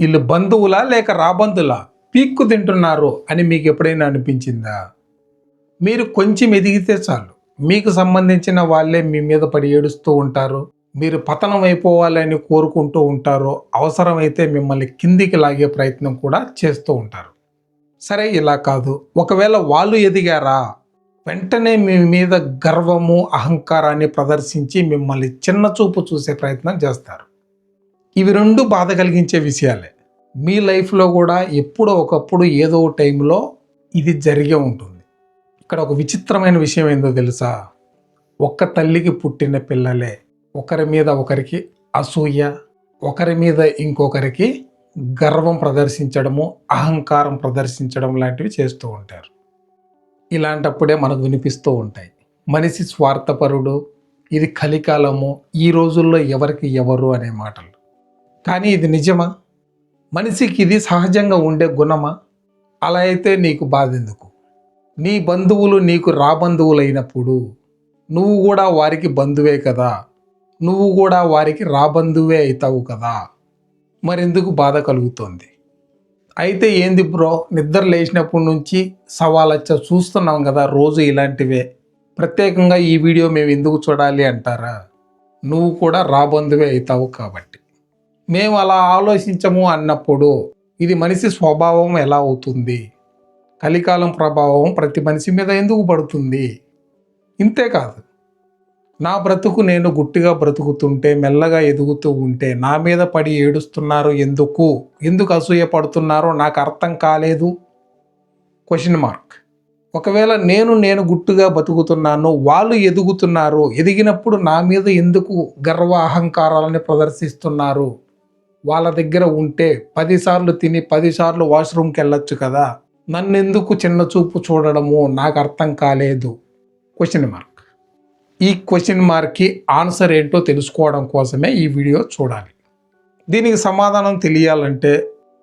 వీళ్ళు బంధువులా లేక రాబంధులా పీక్కు తింటున్నారు అని మీకు ఎప్పుడైనా అనిపించిందా? మీరు కొంచెం ఎదిగితే చాలు. మీకు సంబంధించిన వాళ్ళే మీ మీద పడి ఏడుస్తూ ఉంటారు. మీరు పతనం అయిపోవాలని కోరుకుంటూ ఉంటారు. అవసరమైతే మిమ్మల్ని కిందికి లాగే ప్రయత్నం కూడా చేస్తూ ఉంటారు. సరే ఇలా కాదు. ఒకవేళ వాళ్ళు ఎదిగారా? వెంటనే మీ మీద గర్వము అహంకారాన్ని ప్రదర్శించి మిమ్మల్ని చిన్న చూపు చూసే ప్రయత్నం చేస్తారు. ఇవి రెండు బాధ కలిగించే విషయాలే. మీ లైఫ్లో కూడా ఎప్పుడో ఒకప్పుడు ఏదో ఒక టైంలో ఇది జరిగే ఉంటుంది. ఇక్కడ ఒక విచిత్రమైన విషయం ఏందో తెలుసా? ఒక్క తల్లికి పుట్టిన పిల్లలే ఒకరి మీద ఒకరికి అసూయ ఒకరి మీద ఇంకొకరికి గర్వం ప్రదర్శించడము అహంకారం ప్రదర్శించడం లాంటివి చేస్తూ ఉంటారు. ఇలాంటప్పుడే మనకు వినిపిస్తూ ఉంటాయి. మనిషి స్వార్థపరుడు ఇది కలికాలము ఈ రోజుల్లో ఎవరికి ఎవరు అనే మాటలు. కానీ ఇది నిజమా? మనిషికి ఇది సహజంగా ఉండే గుణమా? అలా అయితే నీకు బాధ ఎందుకు నీ బంధువులు నీకు రాబంధువులైనప్పుడు నువ్వు కూడా వారికి బంధువే కదా? నువ్వు కూడా వారికి రాబంధువే అవుతావు కదా? మరెందుకు బాధ కలుగుతోంది? అయితే ఏంది బ్రో నిద్ర లేచినప్పటి నుంచి సవాలచ్చ? చూస్తున్నాం కదా రోజు ఇలాంటివే. ప్రత్యేకంగా ఈ వీడియో మేము ఎందుకు చూడాలి అంటారా? నువ్వు కూడా రాబంధువే అవుతావు కాబట్టి. మేము అలా ఆలోచించము అన్నప్పుడు ఇది మనిషి స్వభావం ఎలా అవుతుంది? కలికాలం ప్రభావం ప్రతి మనిషి మీద ఎందుకు పడుతుంది? ఇంతేకాదు నా బ్రతుకు నేను గుట్టిగా బ్రతుకుతుంటే మెల్లగా ఎదుగుతూ ఉంటే నా మీద పడి ఏడుస్తున్నారు ఎందుకు? ఎందుకు అసూయ పడుతున్నారో నాకు అర్థం కాలేదు? క్వశ్చన్ మార్క్ ఒకవేళ నేను నేను గుట్టుగా బతుకుతున్నాను వాళ్ళు ఎదుగుతున్నారు ఎదిగినప్పుడు నా మీద ఎందుకు గర్వ అహంకారాలని ప్రదర్శిస్తున్నారు? వాళ్ళ దగ్గర ఉంటే పదిసార్లు తిని పదిసార్లు వాష్రూమ్కి వెళ్ళొచ్చు కదా. నన్నెందుకు చిన్న చూపు చూడడము? నాకు అర్థం కాలేదు. క్వశ్చన్ మార్క్ ఈ క్వశ్చన్ మార్క్కి ఆన్సర్ ఏంటో తెలుసుకోవడం కోసమే ఈ వీడియో చూడాలి. దీనికి సమాధానం తెలియాలంటే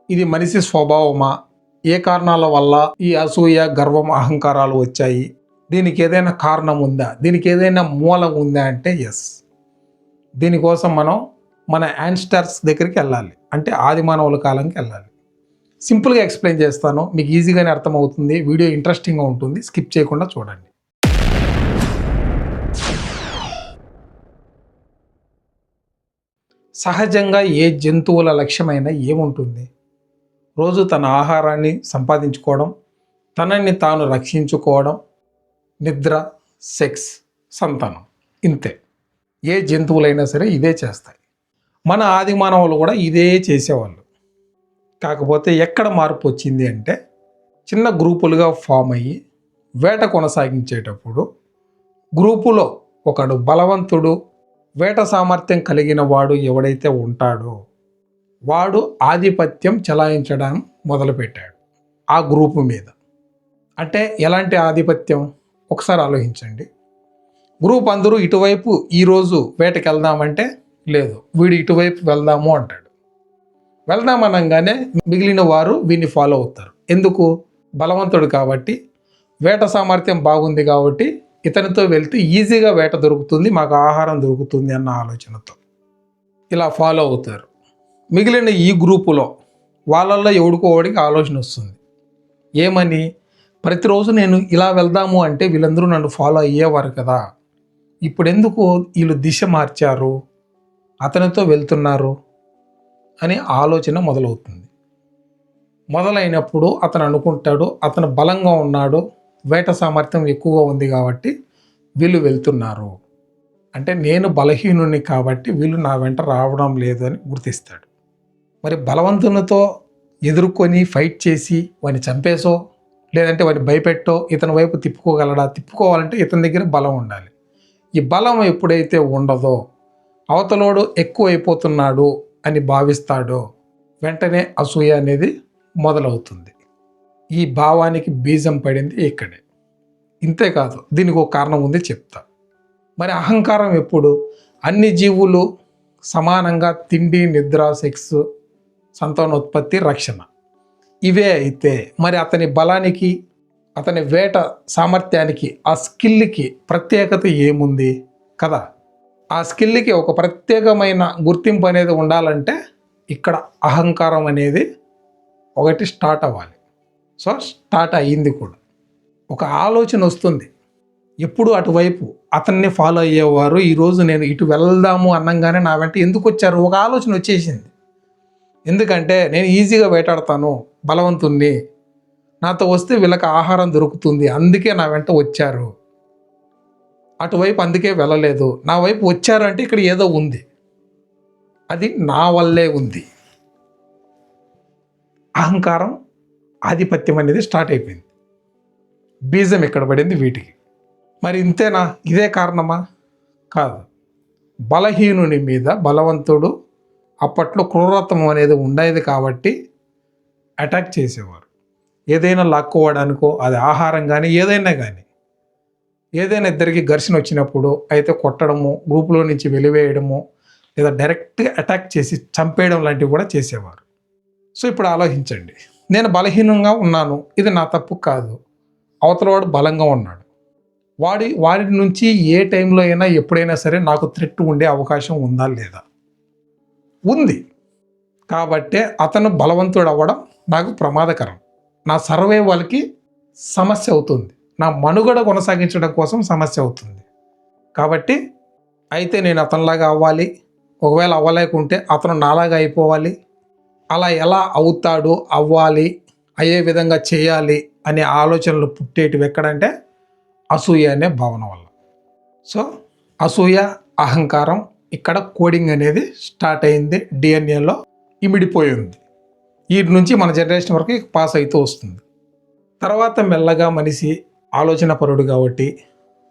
ఇది మనిషి స్వభావమా? ఏ కారణాల వల్ల ఈ అసూయ గర్వం అహంకారాలు వచ్చాయి? దీనికి ఏదైనా కారణం ఉందా? దీనికి ఏదైనా మూలం ఉందా అంటే ఎస్ దీనికోసం మనం మన యాన్స్టర్స్ దగ్గరికి వెళ్ళాలి. అంటే ఆది మానవుల కాలంకి వెళ్ళాలి. సింపుల్గా ఎక్స్ప్లెయిన్ చేస్తాను. మీకు ఈజీగానే అర్థమవుతుంది. వీడియో ఇంట్రెస్టింగ్గా ఉంటుంది. స్కిప్ చేయకుండా చూడండి. సహజంగా ఏ జంతువుల లక్ష్యమైన ఏముంటుంది? రోజు తన ఆహారాన్ని సంపాదించుకోవడం తనని తాను రక్షించుకోవడం నిద్ర సెక్స్ సంతానం. ఇంతే. ఏ జంతువులైనా సరే ఇదే చేస్తాయి. మన ఆది మానవులు కూడా ఇదే చేసేవాళ్ళు. కాకపోతే ఎక్కడ మార్పు వచ్చింది అంటే చిన్న గ్రూపులుగా ఫామ్ అయ్యి వేట కొనసాగించేటప్పుడు గ్రూపులో ఒకడు బలవంతుడు వేట సామర్థ్యం కలిగిన వాడు ఎవడైతే ఉంటాడో వాడు ఆధిపత్యం చెలాయించడం మొదలుపెట్టాడు ఆ గ్రూపు మీద. అంటే ఎలాంటి ఆధిపత్యం? ఒకసారి ఆలోచించండి. గ్రూప్ అందరూ ఇటువైపు ఈరోజు వేటకి వెళ్దామంటే లేదు. వీడు ఇటువైపు వెళ్దాము అంటాడు. వెళ్దామనగానే మిగిలిన వారు వీడిని ఫాలో అవుతారు. ఎందుకు? బలవంతుడు కాబట్టి వేట సామర్థ్యం బాగుంది కాబట్టి ఇతనితో వెళ్తే ఈజీగా వేట దొరుకుతుంది మాకు ఆహారం దొరుకుతుంది అన్న ఆలోచనతో. ఇలా ఫాలో అవుతారు. మిగిలిన ఈ గ్రూపులో వాళ్ళల్లో ఎవడికో ఆలోచన వస్తుంది. ఏమని? ప్రతిరోజు నేను ఇలా వెళ్దాము అంటే వీళ్ళందరూ నన్ను ఫాలో అయ్యేవారు కదా. ఇప్పుడు ఎందుకు వీళ్ళు దిశ మార్చారు? అతనితో వెళ్తున్నారు అని ఆలోచన మొదలవుతుంది. మొదలైనప్పుడు అతను అనుకుంటాడు అతను బలంగా ఉన్నాడు వేట సామర్థ్యం ఎక్కువగా ఉంది కాబట్టి వీళ్ళు వెళ్తున్నారు. అంటే నేను బలహీనుని కాబట్టి వీళ్ళు నా వెంట రావడం లేదు అని గుర్తిస్తాడు. మరి బలవంతునితో ఎదుర్కొని ఫైట్ చేసి వాడిని చంపేసో లేదంటే వాడిని భయపెట్టో ఇతని వైపు తిప్పుకోగలడా? తిప్పుకోవాలంటే ఇతని దగ్గర బలం ఉండాలి. ఈ బలం ఎప్పుడైతే ఉండదో అవతలోడు ఎక్కువ అయిపోతున్నాడు అని భావిస్తాడో వెంటనే అసూయ అనేది మొదలవుతుంది. ఈ భావానికి బీజం పడింది ఇక్కడే. ఇంతేకాదు దీనికి ఒక కారణం ఉంది చెప్తా. మరి అహంకారం ఎప్పుడు? అన్ని జీవులు సమానంగా తిండి నిద్ర సెక్స్ సంతానోత్పత్తి రక్షణ. ఇవే అయితే మరి అతని బలానికి అతని వేట సామర్థ్యానికి ఆ స్కిల్కి ప్రత్యేకత ఏముంది? కదా? ఆ స్కిల్కి ఒక ప్రత్యేకమైన గుర్తింపు అనేది ఉండాలంటే ఇక్కడ అహంకారం అనేది ఒకటి స్టార్ట్ అవ్వాలి. సో స్టార్ట్ అయ్యింది కూడా. ఒక ఆలోచన వస్తుంది. ఎప్పుడు అటువైపు అతన్ని ఫాలో అయ్యేవారు ఈరోజు నేను ఇటు వెళ్దాము అన్నంగానే నా వెంట ఎందుకు వచ్చారు? ఒక ఆలోచన వచ్చేసింది. ఎందుకంటే నేను ఈజీగా వేటాడతాను బలవంతుణ్ణి నాతో వస్తే వీళ్ళకి ఆహారం దొరుకుతుంది అందుకే నా వెంట వచ్చారు. అటువైపు అందుకే వెళ్ళలేదు. నా వైపు వచ్చారంటే ఇక్కడ ఏదో ఉంది. అది నా వల్లే ఉంది. అహంకారం ఆధిపత్యం అనేది స్టార్ట్ అయిపోయింది. బీజం ఇక్కడ పడింది? వీటికి. మరి ఇంతేనా? ఇదే కారణమా? కాదు. బలహీనుని మీద బలవంతుడు అప్పట్లో క్రూరత్వం అనేది ఉండేది కాబట్టి అటాక్ చేసేవారు. ఏదైనా లాక్కోవడానికో అది ఆహారం కానీ ఏదైనా కానీ ఏదైనా ఇద్దరికి ఘర్షణ వచ్చినప్పుడు అయితే కొట్టడము గ్రూపులో నుంచి వెలివేయడము లేదా డైరెక్ట్గా అటాక్ చేసి చంపేయడం లాంటివి కూడా చేసేవారు. సో ఇప్పుడు ఆలోచించండి. నేను బలహీనంగా ఉన్నాను. ఇది నా తప్పు కాదు. అవతలవాడు బలంగా ఉన్నాడు. వాడి వాడి నుంచి ఏ టైంలో అయినా ఎప్పుడైనా సరే నాకు థ్రెట్ ఉండే అవకాశం ఉందా లేదా? ఉంది. కాబట్టే అతను బలవంతుడు అవ్వడం నాకు ప్రమాదకరం. నా సర్వైవల్కి సమస్య అవుతుంది. నా మనుగడ కొనసాగించడం కోసం సమస్య అవుతుంది. కాబట్టి అయితే నేను అతనిలాగా అవ్వాలి. ఒకవేళ అవ్వలేకుంటే అతను నాలాగా అయిపోవాలి. అలా ఎలా అవుతాడు అవ్వాలి. అయ్యే విధంగా చేయాలి అనే ఆలోచనలు పుట్టేటివి ఎక్కడంటే అసూయ అనే భావన వల్ల. సో అసూయ అహంకారం ఇక్కడ కోడింగ్ అనేది స్టార్ట్ అయింది. డిఎన్ఏలో ఇమిడిపోయింది. వీటి నుంచి మన జనరేషన్ వరకు పాస్ అవుతూ వస్తుంది. తర్వాత మెల్లగా మనిషి ఆలోచన పరుడు కాబట్టి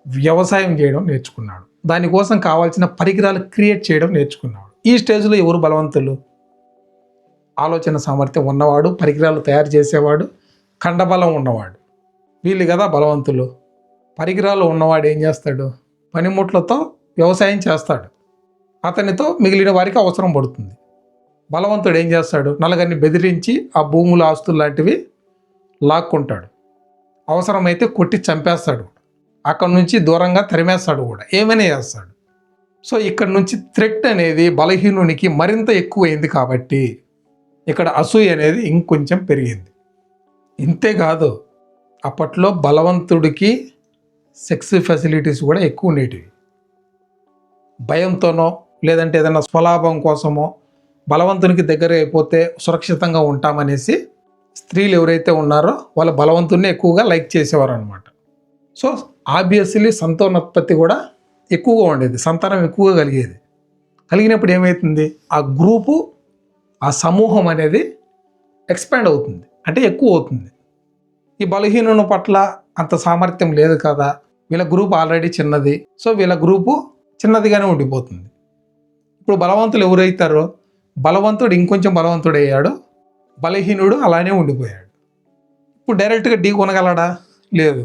వ్యవసాయం చేయడం నేర్చుకున్నాడు. దానికోసం కావాల్సిన పరికరాలు క్రియేట్ చేయడం నేర్చుకున్నాడు. ఈ స్టేజ్లో ఎవరు బలవంతులు? ఆలోచన సామర్థ్యం ఉన్నవాడు పరికరాలు తయారు చేసేవాడు కండబలం ఉన్నవాడు. వీళ్ళు కదా బలవంతులు. పరికరాలు ఉన్నవాడు ఏం చేస్తాడు? పనిముట్లతో వ్యవసాయం చేస్తాడు. అతనితో మిగిలిన వారికి అవసరం పడుతుంది. బలవంతుడు ఏం చేస్తాడు? నలుగురిని బెదిరించి ఆ భూములు ఆస్తులు లాంటివి లాక్కుంటాడు. అవసరమైతే కొట్టి చంపేస్తాడు. అక్కడ నుంచి దూరంగా తరిమేస్తాడు కూడా. ఏమైనా చేస్తాడు. సో ఇక్కడ నుంచి థ్రెట్ అనేది బలహీనునికి మరింత ఎక్కువైంది కాబట్టి ఇక్కడ అసూయ అనేది ఇంకొంచెం పెరిగింది. ఇంతేకాదు అప్పట్లో బలవంతుడికి సెక్స్ ఫెసిలిటీస్ కూడా ఎక్కువ ఉండేటివి. భయంతోనో లేదంటే ఏదైనా స్వలాభం కోసమో బలవంతునికి దగ్గర అయిపోతే సురక్షితంగా ఉంటామనేసి స్త్రీలు ఎవరైతే ఉన్నారో వాళ్ళ బలవంతుని ఎక్కువగా లైక్ చేసేవారు అనమాట సో ఆబ్వియస్లీ సంతానోత్పత్తి కూడా ఎక్కువగా ఉండేది. సంతానం ఎక్కువగా కలిగేది. కలిగినప్పుడు ఏమవుతుంది ఆ గ్రూపు ఆ సమూహం అనేది ఎక్స్పాండ్ అవుతుంది. అంటే ఎక్కువ అవుతుంది. ఈ బలహీనుల పట్ల అంత సామర్థ్యం లేదు కదా. వీళ్ళ గ్రూప్ ఆల్రెడీ చిన్నది. సో వీళ్ళ గ్రూపు చిన్నదిగానే ఉండిపోతుంది. ఇప్పుడు బలవంతులు ఎవరైతారో బలవంతుడు ఇంకొంచెం బలవంతుడు అయ్యాడు బలహీనుడు అలానే ఉండిపోయాడు. ఇప్పుడు డైరెక్ట్గా ఢీ కొనగలడా? లేదు.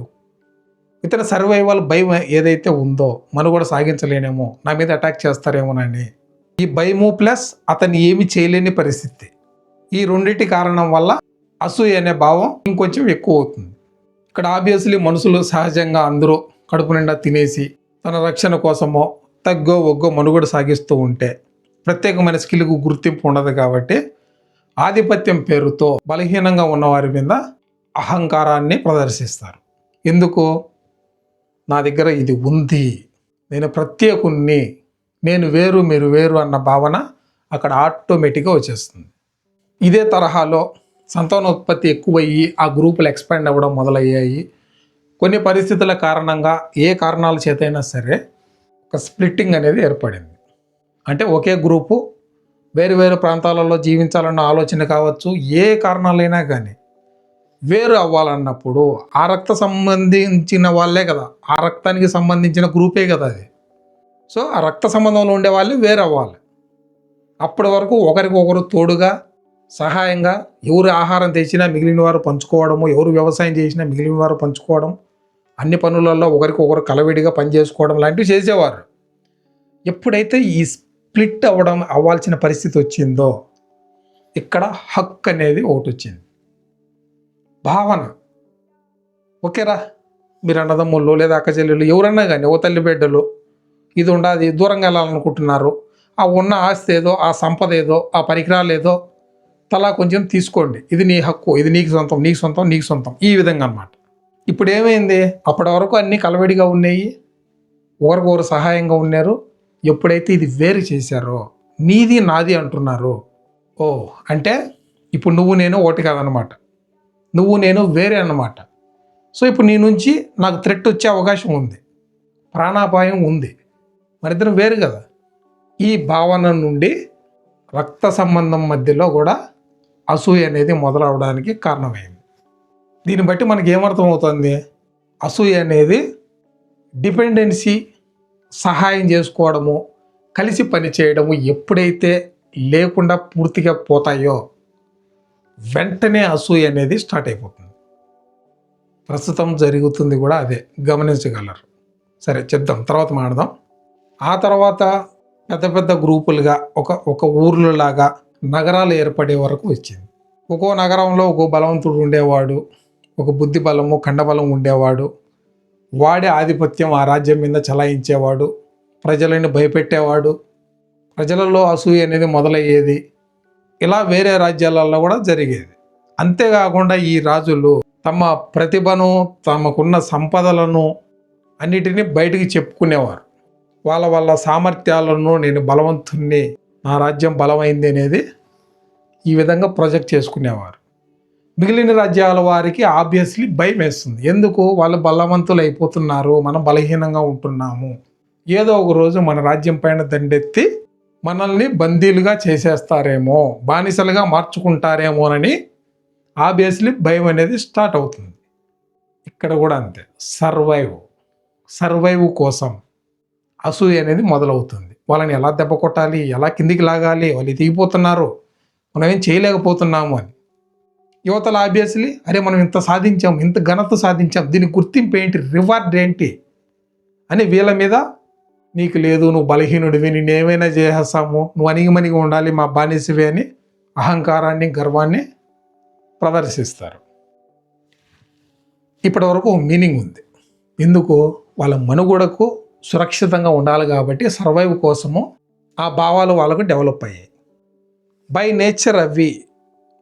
ఇతని సర్వైవల్ భయం ఏదైతే ఉందో మనుగడ సాగించలేనేమో నా మీద అటాక్ చేస్తారేమోనని ఈ భయము ప్లస్ అతను ఏమి చేయలేని పరిస్థితి. ఈ రెండింటి కారణం వల్ల అసూయ అనే భావం ఇంకొంచెం ఎక్కువ అవుతుంది. ఇక్కడ ఆబ్వియస్లీ మనుషులు సహజంగా అందరూ కడుపు నిండా తినేసి తన రక్షణ కోసమో తగ్గో ఒగ్గో మనుగడ సాగిస్తూ ఉంటే ప్రత్యేకమైన స్కిల్కు గుర్తింపు ఉండదు కాబట్టి ఆధిపత్యం పేరుతో బలహీనంగా ఉన్నవారి మీద అహంకారాన్ని ప్రదర్శిస్తారు. ఎందుకు? నా దగ్గర ఇది ఉంది. నేను ప్రత్యేకుణ్ణి. నేను వేరు మీరు వేరు అన్న భావన అక్కడ ఆటోమేటిక్గా వచ్చేస్తుంది. ఇదే తరహాలో సంతానోత్పత్తి ఎక్కువయ్యి ఆ గ్రూపులు ఎక్స్పాండ్ అవ్వడం మొదలయ్యాయి. కొన్ని పరిస్థితుల కారణంగా ఏ కారణాల చేతైనా సరే ఒక స్ప్లిట్టింగ్ అనేది ఏర్పడింది. అంటే ఒకే గ్రూపు వేరు వేరు ప్రాంతాలలో జీవించాలన్న ఆలోచన కావచ్చు ఏ కారణాలైనా కానీ. వేరు అవ్వాలన్నప్పుడు ఆ రక్త సంబంధించిన వాళ్ళే కదా. ఆ రక్తానికి సంబంధించిన గ్రూపే కదా అది. సో ఆ రక్త సంబంధంలో ఉండే వాళ్ళు వేరు అవ్వాలి. అప్పటి వరకు ఒకరికొకరు తోడుగా సహాయంగా ఎవరు ఆహారం తెచ్చినా మిగిలిన వారు పంచుకోవడము ఎవరు వ్యవసాయం చేసినా మిగిలిన వారు పంచుకోవడం అన్ని పనులలో ఒకరికొకరు కలవిడిగా పనిచేసుకోవడం లాంటివి చేసేవారు. ఎప్పుడైతే ఈ స్ప్లిట్ అవ్వడం అవ్వాల్సిన పరిస్థితి వచ్చిందో ఇక్కడ హక్ అనేది ఒకటి వచ్చింది. భావన. ఓకేరా? మీరు అన్నదమ్ముళ్ళు లేదా అక్క చెల్లెళ్ళు ఎవరన్నా కానీ ఓ తల్లి బిడ్డలు ఇది ఉండాది దూరంగా వెళ్ళాలనుకుంటున్నారు. ఆ ఉన్న ఆస్తి ఏదో ఆ సంపద ఏదో ఆ పరికరాలు ఏదో తలా కొంచెం తీసుకోండి. ఇది నీ హక్కు ఇది నీకు సొంతం నీకు సొంతం నీకు సొంతం. ఈ విధంగా అన్నమాట. ఇప్పుడు ఏమైంది అప్పటి వరకు అన్నీ కలవడిగా ఉన్నాయి. ఒకరికొకరు సహాయంగా ఉన్నారు. ఎప్పుడైతే ఇది వేరు చేశారో నీది నాది అంటున్నారు ఓ అంటే ఇప్పుడు నువ్వు నేను ఒకటి కాదనమాట నువ్వు నేను వేరే అన్నమాట. సో ఇప్పుడు నీ నుంచి నాకు థ్రెట్ వచ్చే అవకాశం ఉంది. ప్రాణాపాయం ఉంది. మరిద్దరం వేరు కదా. ఈ భావన నుండి రక్త సంబంధం మధ్యలో కూడా అసూయ అనేది మొదలవడానికి కారణమైంది. దీన్ని బట్టి మనకి ఏమర్థమవుతుంది అసూయ అనేది డిపెండెన్సీ సహాయం చేసుకోవడము కలిసి పని చేయడము ఎప్పుడైతే లేకుండా పూర్తిగా పోతాయో వెంటనే అసూయ అనేది స్టార్ట్ అయిపోతుంది. ప్రస్తుతం జరుగుతుంది కూడా అదే. గమనించగలరు. సరే చెప్దాం. తర్వాత మాడదాం ఆ తర్వాత పెద్ద పెద్ద గ్రూపులుగా ఒక ఒక ఊర్లలాగా నగరాలు ఏర్పడే వరకు వచ్చింది. ఒక్కో నగరంలో ఒక్కో బలవంతుడు ఉండేవాడు ఒక బుద్ధి బలము ఖండబలం ఉండేవాడు వాడే ఆధిపత్యం ఆ రాజ్యం మీద చలాయించేవాడు ప్రజలని భయపెట్టేవాడు ప్రజలలో అసూయ అనేది మొదలయ్యేది ఇలా వేరే రాజ్యాలలో కూడా జరిగేది. అంతేకాకుండా ఈ రాజులు తమ ప్రతిభను తమకున్న సంపదలను అన్నిటినీ బయటికి చెప్పుకునేవారు. వాళ్ళ వాళ్ళ సామర్థ్యాలను నేను బలవంతుణ్ణి నా రాజ్యం బలమైంది అనేది ఈ విధంగా ప్రొజెక్ట్ చేసుకునేవారు. మిగిలిన రాజ్యాల వారికి ఆబ్వియస్లీ భయం వేస్తుంది. ఎందుకు? వాళ్ళు బలవంతులు అయిపోతున్నారు. మనం బలహీనంగా ఉంటున్నాము. ఏదో ఒక రోజు మన రాజ్యం పైన దండెత్తి మనల్ని బందీలుగా చేసేస్తారేమో బానిసలుగా మార్చుకుంటారేమోనని ఆబ్వియస్లీ భయం అనేది స్టార్ట్ అవుతుంది. ఇక్కడ కూడా అంతే. సర్వైవ్. సర్వైవ్ కోసం అసూయ అనేది మొదలవుతుంది. వాళ్ళని ఎలా దెబ్బ కొట్టాలి? ఎలా కిందికి లాగాలి? వాళ్ళు దిగిపోతున్నారు మనం ఏం చేయలేకపోతున్నాము అని. యువతలు ఆబ్వియస్లీ అరే మనం ఇంత సాధించాం ఇంత ఘనత సాధించాం దీని గుర్తింపు ఏంటి? రివార్డ్ ఏంటి? అని వీళ్ళ మీద నీకు లేదు నువ్వు బలహీనుడివి నేను ఏమైనా చేసేస్తాము నువ్వు అణిగిమణిగి ఉండాలి మా బానిసివి అని అహంకారాన్ని గర్వాన్ని ప్రదర్శిస్తారు. ఇప్పటి వరకు మీనింగ్ ఉంది. ఎందుకు? వాళ్ళ మనుగడకు సురక్షితంగా ఉండాలి కాబట్టి సర్వైవ్ కోసము ఆ భావాలు వాళ్ళకు డెవలప్ అయ్యాయి. బై నేచర్ అవి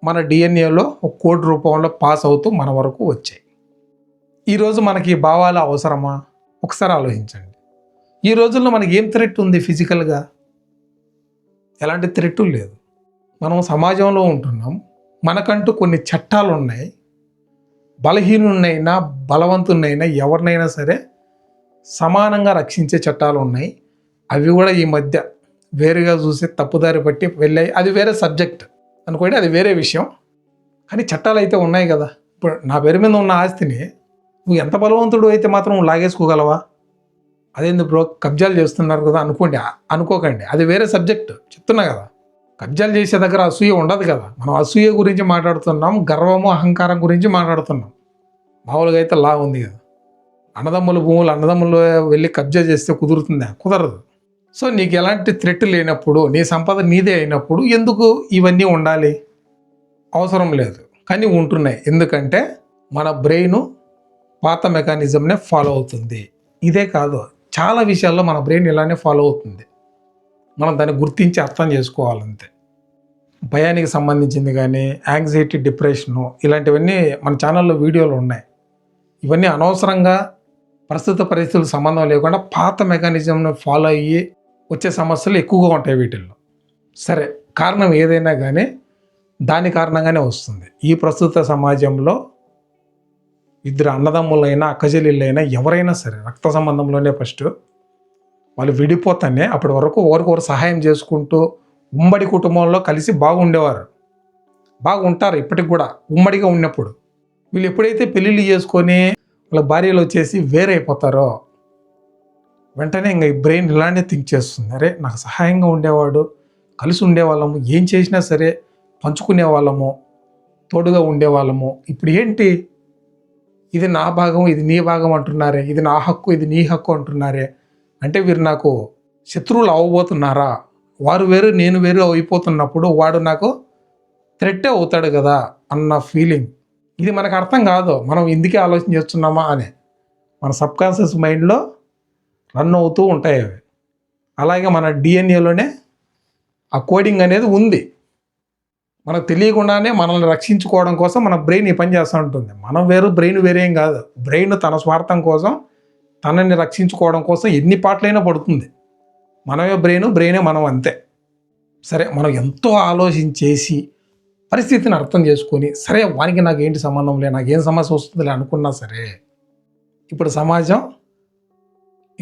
మన డిఎన్ఏలో ఒక కోడ్ రూపంలో పాస్ అవుతూ మన వరకు వచ్చాయి. ఈరోజు మనకి భావాలు అవసరమా? ఒకసారి ఆలోచించండి. ఈ రోజుల్లో మనకి ఏం థ్రెట్ ఉంది ఫిజికల్గా? ఎలాంటి థ్రెట్ లేదు. మనం సమాజంలో ఉంటున్నాం. మనకంటూ కొన్ని చట్టాలు ఉన్నాయి బలహీనున్నైనా బలవంతున్నైనా ఎవరినైనా సరే సమానంగా రక్షించే చట్టాలు ఉన్నాయి అవి కూడా ఈ మధ్య వేరుగా చూసి తప్పుదారి పట్టి వెళ్ళాయి. అది వేరే సబ్జెక్ట్. అనుకోండి అది వేరే విషయం. కానీ చట్టాలు అయితే ఉన్నాయి కదా. ఇప్పుడు నా పేరు మీద ఉన్న ఆస్తిని నువ్వు ఎంత బలవంతుడు అయితే మాత్రం లాగేసుకోగలవా? అదేంది బ్రో కబ్జాలు చేస్తున్నారు కదా అనుకోండి అనుకోకండి. అది వేరే సబ్జెక్ట్. చెప్తున్నా కదా. కబ్జాలు చేసే దగ్గర అసూయ ఉండదు కదా. మనం అసూయ గురించి మాట్లాడుతున్నాం గర్వము అహంకారం గురించి మాట్లాడుతున్నాం. మామూలుగా అయితే లా ఉంది కదా. అన్నదమ్ముల భూములు అన్నదమ్ములు వెళ్ళి కబ్జా చేస్తే కుదురుతుందా? కుదరదు. సో నీకు ఎలాంటి థ్రెట్ లేనప్పుడు నీ సంపద నీదే అయినప్పుడు ఎందుకు ఇవన్నీ ఉండాలి? అవసరం లేదు. కానీ ఉంటున్నాయి. ఎందుకంటే మన బ్రెయిన్ పాత మెకానిజంనే ఫాలో అవుతుంది. ఇదే కాదు. చాలా విషయాల్లో మన బ్రెయిన్ ఇలానే ఫాలో అవుతుంది. మనం దాన్ని గుర్తించి అర్థం చేసుకోవాలంతే. భయానికి సంబంధించింది కానీ యాంగ్జైటీ డిప్రెషను ఇలాంటివన్నీ మన ఛానల్లో వీడియోలు ఉన్నాయి. ఇవన్నీ అనవసరంగా ప్రస్తుత పరిస్థితులకు సంబంధం లేకుండా పాత మెకానిజంను ఫాలో అయ్యి వచ్చే సమస్యలు ఎక్కువగా ఉంటాయి వీటిల్లో. సరే కారణం ఏదైనా కానీ దాని కారణంగానే వస్తుంది. ఈ ప్రస్తుత సమాజంలో ఇద్దరు అన్నదమ్ములైనా అక్కజల్లులైనా ఎవరైనా సరే రక్త సంబంధంలోనే ఫస్ట్ వాళ్ళు విడిపోతానే అప్పటి వరకు ఒకరికొకరు సహాయం చేసుకుంటూ ఉమ్మడి కుటుంబంలో కలిసి బాగుండేవారు. బాగుంటారు ఇప్పటికి కూడా ఉమ్మడిగా ఉన్నప్పుడు. వీళ్ళు ఎప్పుడైతే పెళ్ళిళ్ళు చేసుకొని వాళ్ళ భార్యలు వచ్చేసి వేరైపోతారో వెంటనే ఇంకా ఈ బ్రెయిన్ ఇలానే థింక్ చేస్తుంది. అరే నాకు సహాయంగా ఉండేవాడు కలిసి ఉండేవాళ్ళము ఏం చేసినా సరే పంచుకునే వాళ్ళము తోడుగా ఉండేవాళ్ళము. ఇప్పుడు ఏంటి? ఇది నా భాగం ఇది నీ భాగం అంటున్నారే ఇది నా హక్కు ఇది నీ హక్కు అంటున్నారే. అంటే వీరు నాకు శత్రువులు అవ్వబోతున్నారా? వారు వేరు నేను వేరు అయిపోతున్నప్పుడు వాడు నాకు థ్రెట్టే అవుతాడు కదా అన్న ఫీలింగ్. ఇది మనకు అర్థం కాదు. మనం ఇందుకే ఆలోచన చేస్తున్నామా అని మన సబ్కాన్షియస్ మైండ్లో రన్ అవుతూ ఉంటాయి అవి. అలాగే మన డిఎన్ఏలోనే ఆ కోడింగ్ అనేది ఉంది. మనకు తెలియకుండానే మనల్ని రక్షించుకోవడం కోసం మన బ్రెయిన్ ఈ పని చేస్తూ ఉంటుంది. మనం వేరు బ్రెయిన్ వేరేం కాదు. బ్రెయిన్ తన స్వార్థం కోసం తనని రక్షించుకోవడం కోసం ఎన్ని పాటలైనా పడుతుంది. మనమే బ్రెయిన్ బ్రెయినే మనం అంతే. సరే మనం ఎంతో ఆలోచించేసి పరిస్థితిని అర్థం చేసుకొని సరే వానికి నాకు ఏంటి సంబంధం లే ఏం సమస్య వస్తుందిలే అనుకున్నా సరే ఇప్పుడు సమాజం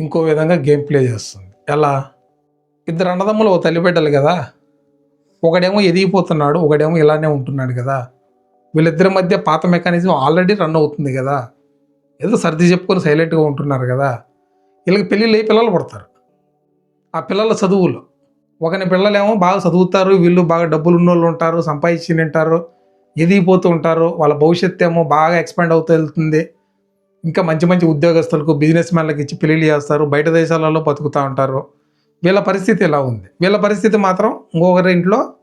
ఇంకో విధంగా గేమ్ ప్లే చేస్తుంది. ఎలా? ఇద్దరు అన్నదమ్ములు ఓ తల్లిబిడ్డలు కదా. ఒకడేమో ఎదిగిపోతున్నాడు ఒకడేమో ఇలానే ఉంటున్నాడు కదా. వీళ్ళిద్దరి మధ్య పాత మెకానిజం ఆల్రెడీ రన్ అవుతుంది కదా. ఏదో సర్ది చెప్పుకొని సైలెంట్గా ఉంటున్నారు కదా. వీళ్ళకి పెళ్ళిళ్ళు అయ్యి పిల్లలు పడతారు. ఆ పిల్లల చదువులు. ఒకని పిల్లలేమో బాగా చదువుతారు వీళ్ళు బాగా డబ్బులు ఉన్నోళ్ళు ఉంటారు సంపాదించి ఉంటారు ఎదిగిపోతూ ఉంటారు వాళ్ళ భవిష్యత్తు ఏమో బాగా ఎక్స్పాండ్ అవుతూ వెళ్తుంది. ఇంకా మంచి మంచి ఉద్యోగస్తులకు బిజినెస్ మ్యాన్లకు ఇచ్చి పెళ్ళి చేస్తారు. బయట దేశాలలో బతుకుతూ ఉంటారు. వీళ్ళ పరిస్థితి ఎలా ఉంది? వీళ్ళ పరిస్థితి మాత్రం ఇంకొకరి ఇంట్లో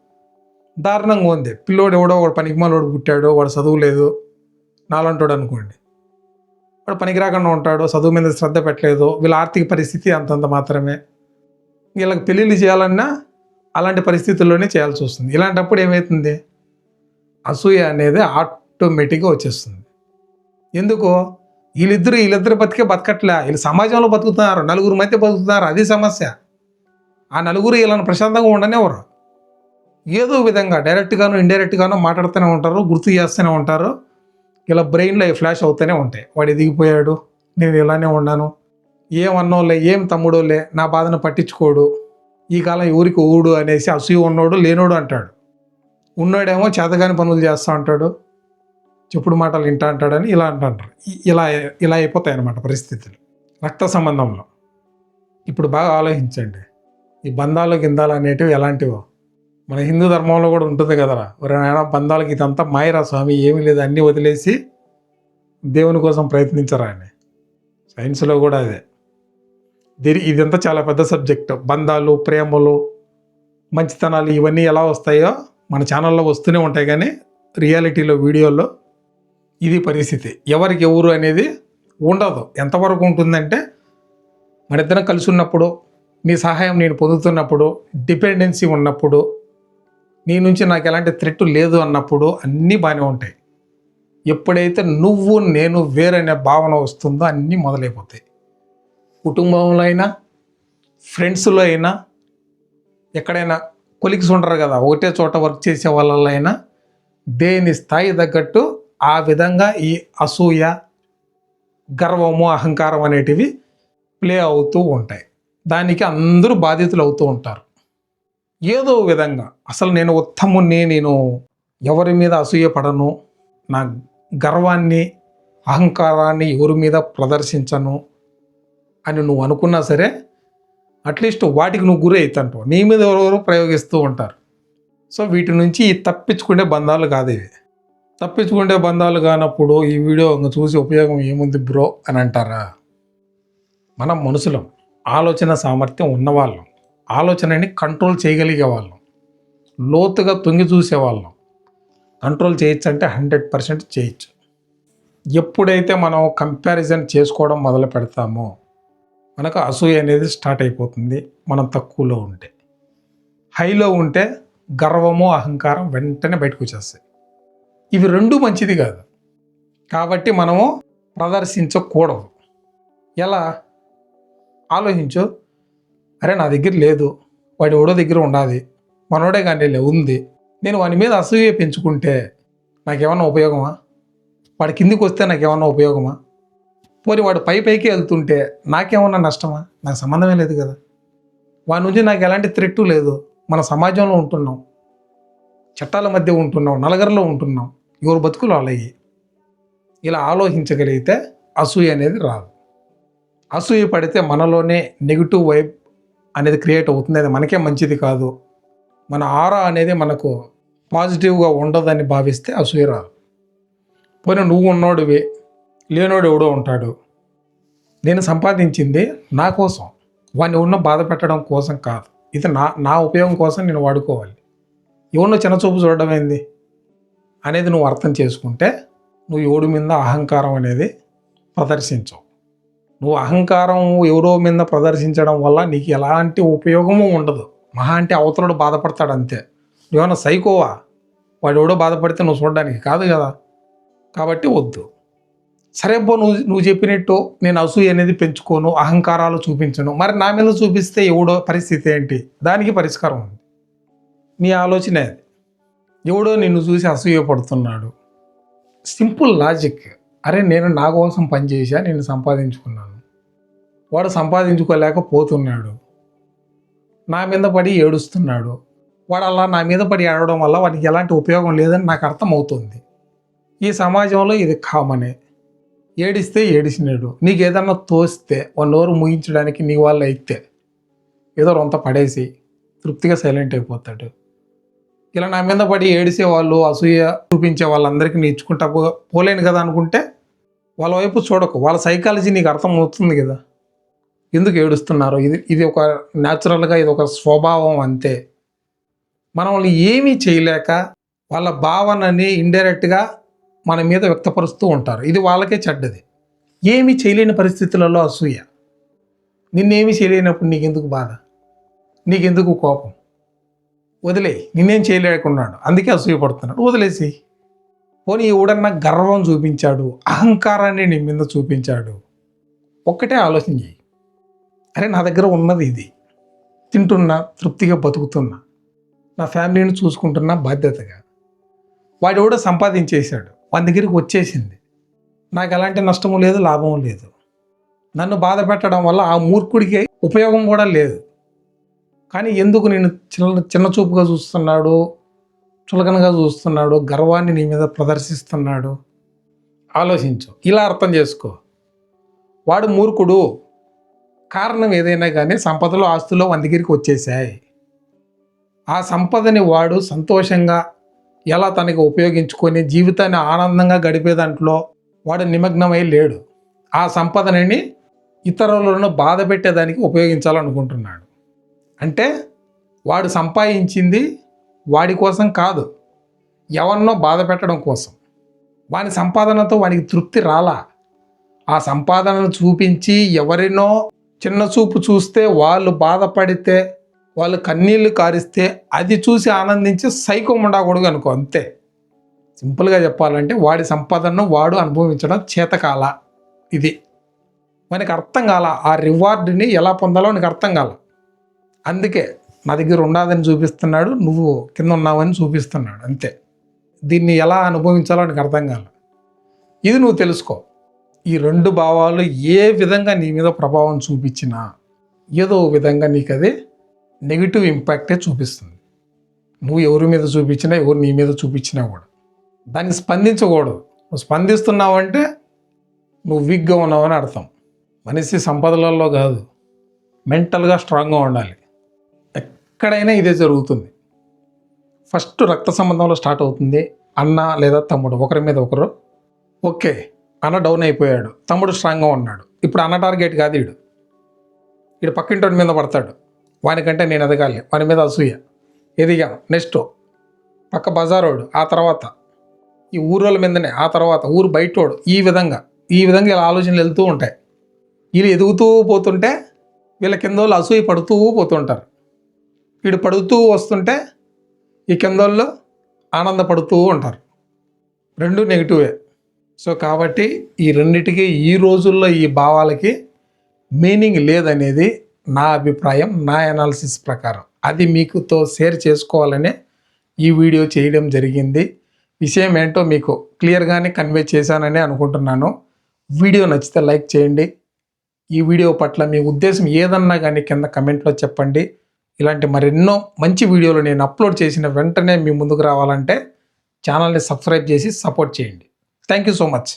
దారుణంగా ఉంది. పిల్లోడు ఎవడో వాడు పనికిమాలోడు పుట్టాడు. వాడు చదువు లేదు. నాలంటోడు అనుకోండి. వాడు పనికి రాకుండా ఉంటాడు. చదువు మీద శ్రద్ధ పెట్టలేదు. వీళ్ళ ఆర్థిక పరిస్థితి అంతంత మాత్రమే. వీళ్ళకి పెళ్ళిళ్ళు చేయాలన్నా అలాంటి పరిస్థితుల్లోనే చేయాల్సి వస్తుంది. ఇలాంటప్పుడు ఏమవుతుంది అసూయ అనేది ఆటోమేటిక్గా వచ్చేస్తుంది. ఎందుకు వీళ్ళిద్దరు వీళ్ళిద్దరు బతికే బతకట్లే. వీళ్ళు సమాజంలో బతుకుతున్నారు. నలుగురు మధ్య బతుకుతున్నారు. అది సమస్య. ఆ నలుగురు వీళ్ళని ప్రశాంతంగా ఉండనివ్వరు. ఏదో విధంగా డైరెక్ట్గాను ఇండైరెక్ట్గాను మాట్లాడుతూనే ఉంటారు గుర్తు చేస్తూనే ఉంటారు. ఇలా బ్రెయిన్లో ఫ్లాష్ అవుతూనే ఉంటాయి. వాడు ఎదిగిపోయాడు నేను ఇలానే ఉన్నాను. ఏం అన్నోలే ఏం తమ్ముడోలే నా బాధను పట్టించుకోడు. ఈ కాలం ఎవరికి ఊడు అనేసి అసూయ ఉన్నోడు లేనోడు అంటాడు. ఉన్నోడేమో చేతగాని పనులు చేస్తూ ఉంటాడు. చెప్పుడు మాటలు వింటా అంటాడని ఇలా అంటారు ఇలా ఇలా అయిపోతాయి అన్నమాట పరిస్థితులు. రక్త సంబంధంలో. ఇప్పుడు బాగా ఆలోచించండి. ఈ బంధాలు గిందాలు అనేటివి ఎలాంటివో. మన హిందూ ధర్మంలో కూడా ఉంటుంది కదరా. ఒరే బంధాలకి ఇదంతా మాయరా స్వామి ఏమీ లేదు. అన్నీ వదిలేసి దేవుని కోసం ప్రయత్నించరా అని. సైన్స్లో కూడా అదే. దీని ఇదంతా చాలా పెద్ద సబ్జెక్ట్. బంధాలు ప్రేమలు మంచితనాలు ఇవన్నీ ఎలా వస్తాయో మన ఛానల్లో వస్తూనే ఉంటాయి కానీ రియాలిటీలో వీడియోలో ఇది పరిస్థితి. ఎవరికి ఎవరు అనేది ఉండదు. ఎంతవరకు ఉంటుందంటే మన ఇద్దరం కలిసి ఉన్నప్పుడు నీ సహాయం నేను పొందుతున్నప్పుడు డిపెండెన్సీ ఉన్నప్పుడు నీ నుంచి నాకు ఎలాంటి థ్రెట్ లేదు అన్నప్పుడు అన్నీ బాగానే ఉంటాయి. ఎప్పుడైతే నువ్వు నేను వేరనే భావన వస్తుందో అన్నీ మొదలైపోతాయి. కుటుంబంలో అయినా ఫ్రెండ్స్లో అయినా ఎక్కడైనా కొలిక్స్ ఉంటారు కదా ఒకటే చోట వర్క్ చేసే వాళ్ళలో అయినా దేని స్థాయి తగ్గట్టు ఆ విధంగా ఈ అసూయ గర్వము అహంకారం అనేటివి ప్లే అవుతూ ఉంటాయి. దానికి అందరూ బాధితులు అవుతూ ఉంటారు. ఏదో విధంగా అసలు నేను ఉత్తముణ్ణి నేను ఎవరి మీద అసూయ పడను నా గర్వాన్ని అహంకారాన్ని ఎవరి మీద ప్రదర్శించను అని నువ్వు అనుకున్నా సరే అట్లీస్ట్ వాటికి నువ్వు గురి అవుతుంటావు నీ మీద ఎవరెవరు ప్రయోగిస్తూ ఉంటారు. సో వీటి నుంచి తప్పించుకునే బంధాలు కాదు ఇవి. తప్పించుకుంటే బంధాలు కానప్పుడు ఈ వీడియో ఇంక చూసి ఉపయోగం ఏముంది బ్రో అని అంటారా? మనం మనుషులం. ఆలోచన సామర్థ్యం ఉన్నవాళ్ళం. ఆలోచనని కంట్రోల్ చేయగలిగే వాళ్ళం. లోతుగా తొంగి చూసేవాళ్ళం కంట్రోల్ చేయొచ్చు అంటే హండ్రెడ్ పర్సెంట్ చేయొచ్చు. ఎప్పుడైతే మనం కంపారిజన్ చేసుకోవడం మొదలు పెడతామో మనకు అసూయ అనేది స్టార్ట్ అయిపోతుంది. మనం తక్కువలో ఉంటే. హైలో ఉంటే గర్వము అహంకారం వెంటనే బయటకు వచ్చేస్తాయి. ఇవి రెండు మంచిది కాదు. కాబట్టి మనము ప్రదర్శించకూడదు. ఎలా? ఆలోచించు. అరే నా దగ్గర లేదు. వాడి ఎవడో దగ్గర ఉండాలి. మనోడే కానీ లే ఉంది. నేను వాని మీద అసూయ పెంచుకుంటే నాకేమన్నా ఉపయోగమా? వాడి కిందికి వస్తే నాకేమన్నా ఉపయోగమా? పోనీ వాడు పై పైకి వెళ్తుంటే నాకేమన్నా నష్టమా? నాకు సంబంధమే లేదు కదా. వాడి నుంచి నాకు ఎలాంటి త్రెట్టు లేదు. మన సమాజంలో ఉంటున్నాం. చట్టాల మధ్య ఉంటున్నాం. నలగరలో ఉంటున్నాం. ఎవరు బతుకులు వాళ్ళయ్యి ఇలా ఆలోచించగలిగితే అసూయ అనేది రాదు. అసూయ పడితే మనలోనే నెగిటివ్ వైబ్ అనేది క్రియేట్ అవుతుంది. అది మనకే మంచిది కాదు. మన ఆరా అనేది మనకు పాజిటివ్గా ఉండదని భావిస్తే అసూయ రాదు. పోనీ నువ్వు ఉన్నోడివి లేనోడు ఎవడో ఉంటాడు. నేను సంపాదించింది నా కోసం. వాడిని ఉన్న బాధ పెట్టడం కోసం కాదు. ఇది నా నా ఉపయోగం కోసం నేను వాడుకోవాలి. ఎవరినో చిన్నచూపు చూడడం ఏంది? అనేది నువ్వు అర్థం చేసుకుంటే నువ్వు ఎవడి మీద అహంకారం అనేది ప్రదర్శించవు. నువ్వు అహంకారం ఎవరో మీద ప్రదర్శించడం వల్ల నీకు ఎలాంటి ఉపయోగము ఉండదు. మహా అంటే అవతలడు బాధపడతాడు అంతే. ఏమైనా సైకోవా? వాడు ఎవడో బాధపడితే నువ్వు చూడడానికి కాదు కదా. కాబట్టి వద్దు. సరే పో నువ్వు నువ్వు చెప్పినట్టు నేను అసూయ అనేది పెంచుకోను అహంకారాలు చూపించను. మరి నా మీద చూపిస్తే ఎవడో పరిస్థితి ఏంటి? దానికి పరిష్కారం ఉంది. నీ ఆలోచనే అది ఎవడో నిన్ను చూసి అసూయపడుతున్నాడు. Simple logic. అరే నేను నా కోసం పనిచేసా నేను సంపాదించుకున్నాను. వాడు సంపాదించుకోలేకపోతున్నాడు. నా మీద పడి ఏడుస్తున్నాడు. వాడు అలా నా మీద పడి ఏడవడం వల్ల వాడికి ఎలాంటి ఉపయోగం లేదని నాకు అర్థమవుతుంది. ఈ సమాజంలో ఇది కామనే. ఏడిస్తే ఏడిసినాడు. నీకు ఏదన్నా తోస్తే వన్ నోరు ముగించడానికి నీ వాళ్ళు అయితే. ఏదో రొంత పడేసి తృప్తిగా సైలెంట్ అయిపోతాడు. ఇలా నా మీద పడి ఏడిసే వాళ్ళు అసూయ చూపించే వాళ్ళందరికీ నేర్చుకుంటా పో పోలేను కదా అనుకుంటే వాళ్ళ వైపు చూడకు. వాళ్ళ సైకాలజీ నీకు అర్థమవుతుంది కదా. ఎందుకు ఏడుస్తున్నారు? ఇది ఇది ఒక న్యాచురల్గా ఇది ఒక స్వభావం అంతే. మనం వాళ్ళు ఏమీ చేయలేక వాళ్ళ భావనని ఇండైరెక్ట్గా మన మీద వ్యక్తపరుస్తూ ఉంటారు. ఇది వాళ్ళకే చెడ్డది. ఏమీ చేయలేని పరిస్థితులలో అసూయ. నిన్నేమీ చేయలేనప్పుడు నీకెందుకు బాధ? నీకెందుకు కోపం? వదిలే నిన్నేం చేయలేకున్నాడు. అందుకే అసూయపడుతున్నాడు. వదిలేసి. పోనీ ఎవడన్నా గర్వం చూపించాడు అహంకారాన్ని నీ మీద చూపించాడు. ఒక్కటే ఆలోచన చేయి అరే నా దగ్గర ఉన్నది ఇది. తింటున్నా తృప్తిగా బతుకుతున్నా. నా ఫ్యామిలీని చూసుకుంటున్నా బాధ్యతగా. వాడు కూడా సంపాదించేశాడు. వాడి దగ్గరికి వచ్చేసింది. నాకు ఎలాంటి నష్టము లేదు లాభం లేదు. నన్ను బాధ పెట్టడం వల్ల ఆ మూర్ఖుడికి ఉపయోగం కూడా లేదు. కానీ ఎందుకు నేను చిన్న చిన్న చూపుగా చూస్తున్నాడు? చులకనగా చూస్తున్నాడు? గర్వాన్ని నీ మీద ప్రదర్శిస్తున్నాడు? ఆలోచించు. ఇలా అర్థం చేసుకో. వాడు మూర్ఖుడు. కారణం ఏదైనా కానీ సంపదలో ఆస్తులు వందగిరికి వచ్చేసాయి ఆ సంపదని వాడు సంతోషంగా ఎలా తనకి ఉపయోగించుకొని జీవితాన్ని ఆనందంగా గడిపే దాంట్లో వాడు నిమగ్నమై లేడు. ఆ సంపదనని ఇతరులను బాధ పెట్టేదానికి ఉపయోగించాలనుకుంటున్నాడు. అంటే వాడు సంపాదించింది వాడి కోసం కాదు ఎవరినో బాధ పెట్టడం కోసం. వాని సంపాదనతో వానికి తృప్తి రాలా. ఆ సంపాదనను చూపించి ఎవరినో చిన్న చూపు చూస్తే వాళ్ళు బాధపడితే వాళ్ళు కన్నీళ్ళు కారిస్తే అది చూసి ఆనందించి సైకో ఉండకూడదు అనుకో అంతే. సింపుల్గా చెప్పాలంటే వాడి సంపాదనను వాడు అనుభవించడం చేతకాల. ఇది. మనకి అర్థం కాల ఆ రివార్డ్ని ఎలా పొందాలో నీకు అర్థం కాల. అందుకే నా దగ్గర ఉన్నదని చూపిస్తున్నాడు నువ్వు కింద ఉన్నావని చూపిస్తున్నాడు అంతే. దీన్ని ఎలా అనుభవించాలో నీకు అర్థం కాల. ఇది నువ్వు తెలుసుకో. ఈ రెండు భావాలు ఏ విధంగా నీ మీద ప్రభావం చూపించినా ఏదో విధంగా నీకు అది నెగిటివ్ ఇంపాక్టే చూపిస్తుంది. నువ్వు ఎవరి మీద చూపించినా ఎవరు నీ మీద చూపించినా కూడా. దాన్ని స్పందించకూడదు. నువ్వు స్పందిస్తున్నావంటే నువ్వు వీక్గా ఉన్నావని అర్థం. మనిషి సంపదలలో కాదు. మెంటల్గా స్ట్రాంగ్గా ఉండాలి. ఎక్కడైనా ఇదే జరుగుతుంది. ఫస్ట్ రక్త సంబంధంలో స్టార్ట్ అవుతుంది అన్న లేదా తమ్ముడు ఒకరి మీద ఒకరు. ఓకే అన్న డౌన్ అయిపోయాడు తమ్ముడు స్ట్రాంగ్గా ఉన్నాడు. ఇప్పుడు అన్న టార్గెట్ కాదు వీడు. వీడు పక్కింటి మీద పడతాడు. వానికంటే నేను ఎదగాలి వాని మీద అసూయ. ఎదిగాను నెక్స్ట్ పక్క బజారోడు ఆ తర్వాత. ఈ ఊరోళ్ళ మీదనే ఆ తర్వాత. ఊరు బయటోడు ఈ విధంగా. ఈ విధంగా ఇలా ఆలోచనలు వెళ్తూ ఉంటాయి. వీళ్ళు ఎదుగుతూ పోతుంటే వీళ్ళ కింద వాళ్ళు అసూయ పడుతూ పోతుంటారు. వీడు పడుతూ వస్తుంటే ఈ కిందల్లో ఆనందపడుతూ ఉంటారు. రెండు నెగిటివే సో కాబట్టి ఈ రెండిటికి ఈ రోజుల్లో ఈ భావాలకి మీనింగ్ లేదనేది నా అభిప్రాయం నా అనాలిసిస్ ప్రకారం. అది మీకుతో షేర్ చేసుకోవాలనే ఈ వీడియో చేయడం జరిగింది. విషయం ఏంటో మీకు క్లియర్గానే కన్వే చేశానని అనుకుంటున్నాను. వీడియో నచ్చితే లైక్ చేయండి. ఈ వీడియో పట్ల మీ ఉద్దేశం ఏదన్నా కానీ కింద కమెంట్లో చెప్పండి. ఇలాంటి మరెన్నో మంచి వీడియోలు నేను అప్లోడ్ చేసిన వెంటనే మీ ముందుకు రావాలంటే ఛానల్ని సబ్స్క్రైబ్ చేసి సపోర్ట్ చేయండి. Thank you so much